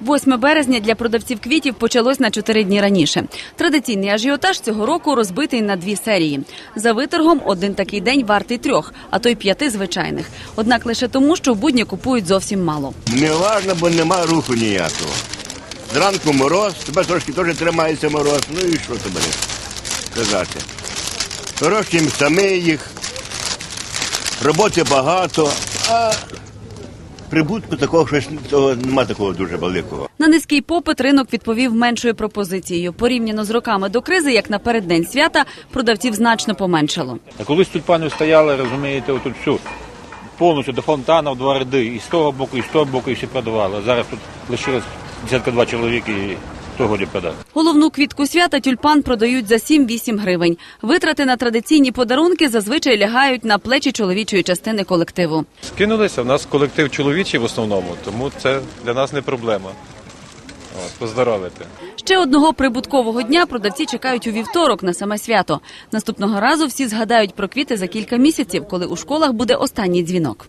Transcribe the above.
8 березня для продавців квітів почалось на 4 дні раніше. Традиційний ажіотаж цього року розбитий на дві серії. За виторгом один такий день вартий трьох, а то й п'яти звичайних. Однак лише тому, що в будні купують зовсім мало. Не важно, бо нема руху ніякого. Зранку мороз, тебе трошки теж тримається мороз. Ну і що тобі сказати? Вирощуємо самі їх, роботи багато, а прибутку такого щось того нема такого дуже великого. На низький попит ринок відповів меншою пропозицією. Порівняно з роками до кризи, як на переддень свята, продавців значно поменшало. А колись тюльпани стояли, розумієте, отут всю повністю до фонтана в два ряди, і з того боку, і з того боку, і всі продавали. А зараз тут лишилось десятка два чоловіки, і хто годі продати. Головну квітку свята тюльпан продають за 7-8 гривень. Витрати на традиційні подарунки зазвичай лягають на плечі чоловічої частини колективу. Скинулися. У нас колектив чоловічий в основному, тому це для нас не проблема. От, поздоровити. Ще одного прибуткового дня продавці чекають у вівторок на саме свято. Наступного разу всі згадають про квіти за кілька місяців, коли у школах буде останній дзвінок.